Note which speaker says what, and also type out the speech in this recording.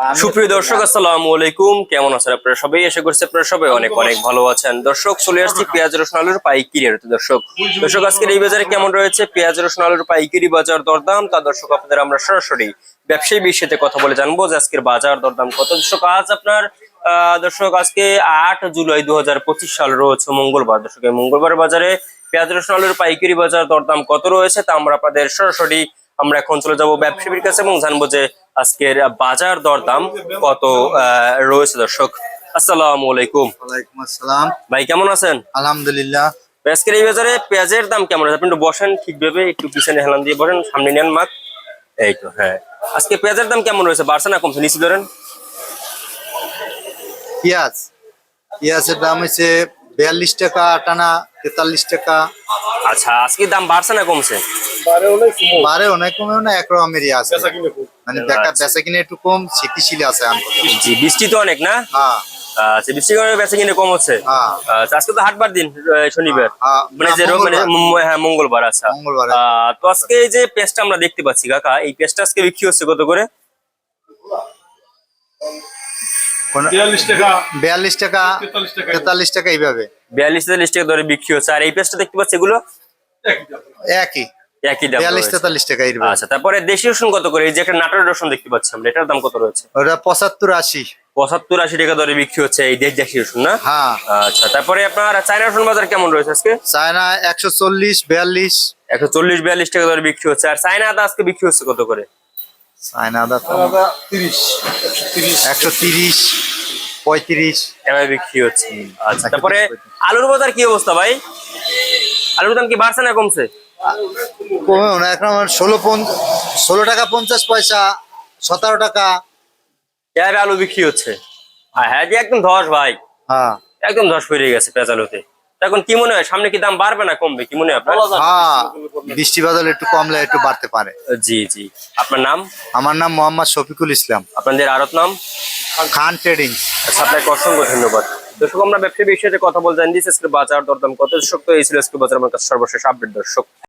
Speaker 1: সুপ্রিয় দর্শক আসসালামু আলাইকুম। কেমন আছেন আপনারা সবাই? আশা করছি আপনারা সবাই অনেক অনেক ভালো আছেন। দর্শক চলে আসছি পেঁয়াজ রসুন আলুর পাইকারি দর্শক দর্শক আজকের এই বাজারে কেমন রয়েছে? পেঁয়াজ রসুন আলুর পাইকারি বাজার দরদাম। তা দর্শক আপনাদের আমরা সরাসরি ব্যবসায়ী বিষয়তে কথা বলে জানব যে আজকের বাজার দরদাম কত। দর্শক আজ আপনার আহ, দর্শক আজকে আট জুলাই দু পঁচিশ সাল রয়েছে মঙ্গলবার। দর্শক এই মঙ্গলবার বাজারে পেঁয়াজ রসুন আলুর পাইকারি বাজার দরদাম কত রয়েছে তা আমরা আপনাদের সরাসরি আমরা এখন চলে যাব ব্যবসায়ীর কাছে এবং জানব যে আজকের বাজার দরদাম কত রয়েছে দর্শক। আসসালামু আলাইকুম।
Speaker 2: আসসালাম।
Speaker 1: ভাই কেমন আছেন?
Speaker 2: আলহামদুলিল্লাহ।
Speaker 1: আজকের এই বাজারে পেঁয়াজের দাম কেমন আছে? আপনি একটু বসেন ঠিকভাবে একটু পিছনে হেলান দিয়ে বসেন সামনে নেন মাক এই তো হ্যাঁ। আজকে পেঁয়াজের দাম কেমন রয়েছে? বাড়ছে না কমছে? নিচে ধরেন।
Speaker 2: পেঁয়াজ। পেঁয়াজের দাম হচ্ছে বিয়াল্লিশ টাকা আটানা তেতাল্লিশ টাকা।
Speaker 1: আচ্ছা আজকে দাম বাড়ছে না কমছে?
Speaker 2: বারে অনেক কমেও না একরকমেরই আছে। মানে দেখা
Speaker 1: আচ্ছা।
Speaker 2: বেচা কিনে একটু কম শক্তিশীল আছে
Speaker 1: জি বৃষ্টি তো অনেক না?
Speaker 2: হ্যাঁ।
Speaker 1: আচ্ছা বৃষ্টি কারণে বেচে কিনে কম হচ্ছে?
Speaker 2: হ্যাঁ।
Speaker 1: আচ্ছা আজকে তো হাটবার দিন শনিবার।
Speaker 2: হ্যাঁ,
Speaker 1: মানে যে মানে
Speaker 2: মঙ্গলবার।
Speaker 1: হ্যাঁ মঙ্গলবার আচ্ছা।
Speaker 2: মঙ্গলবার
Speaker 1: তো আজকে এই যে পেস্টটা আমরা দেখতে পাচ্ছি কাকা এই পেস্টটা আজকে বিক্রি হচ্ছে কত করে?
Speaker 3: বিয়াল্লিশ টাকা
Speaker 2: বিয়াল্লিশ টাকা
Speaker 3: তেতাল্লিশ টাকা।
Speaker 2: এইভাবে।
Speaker 1: বিয়াল্লিশ তেতাল্লিশ টাকা দরে বিক্রি হচ্ছে। আর এই দেখতে পাচ্ছি এগুলো
Speaker 3: একই
Speaker 2: একই।
Speaker 1: একই দাম
Speaker 2: বিয়াল্লিশ তেতাল্লিশ টাকা
Speaker 1: আচ্ছা তারপরে দেশি রসুন কত করে? এই যে একটা নাটোর রসুন দেখতে পাচ্ছি আমরা এটার দাম কত রয়েছে?
Speaker 2: ওটা পঁচাত্তর আশি।
Speaker 1: পঁচাত্তর আশি টাকা দরে বিক্রি হচ্ছে এই দেশ দেশি রসুন না?
Speaker 2: হ্যাঁ।
Speaker 1: আচ্ছা তারপরে আপনার চায়না রসুন বাজার কেমন রয়েছে আজকে?
Speaker 2: চায়না একশো চল্লিশ বিয়াল্লিশ।
Speaker 1: একশো চল্লিশ বিয়াল্লিশ টাকা দরে বিক্রি হচ্ছে। আর চায়না আদা আজকে বিক্রি হচ্ছে কত করে?
Speaker 2: চায়না আদা তো
Speaker 3: তিরিশ একশো তিরিশ।
Speaker 2: একশো তিরিশ পঁয়ত্রিশ।
Speaker 1: এভাবে বিক্রি হচ্ছে। আচ্ছা তারপরে আলুর বাজার কি অবস্থা ভাই? আলুর দাম কি বাড়ছে না কমছে?
Speaker 2: কমেও না এখন আমার ষোলো ষোলো টাকা পঞ্চাশ পয়সা সতেরো টাকা।
Speaker 1: এভাবে আলু বিক্রি হচ্ছে। আর হ্যাঁ যে একদম ধস ভাই।
Speaker 2: হ্যাঁ।
Speaker 1: একদম ধস পড়ে গেছে পেঁয়াজ আলুতে। তো এখন কি মনে হয়? সামনে কি দাম বাড়বে না কমবে? কি মনে হয়
Speaker 2: হ্যাঁ বৃষ্টি বাদল একটু কমলে একটু বাড়তে পারে।
Speaker 1: জি জি। আপনার নাম?
Speaker 2: আমার নাম মোহাম্মদ শফিকুল ইসলাম।
Speaker 1: আপনাদের আরত নাম?
Speaker 2: খান ট্রেডিং।
Speaker 1: আপনাকে অসংখ্য ধন্যবাদ। দর্শক আমরা ব্যবসায়ী বিষয়ে কথা বলতে জানি আজকে বাজার দরদাম কত? দর্শক তো এই ছিল আজকে বাজার। আমার কাছে সর্বশেষ আপডেট দর্শক।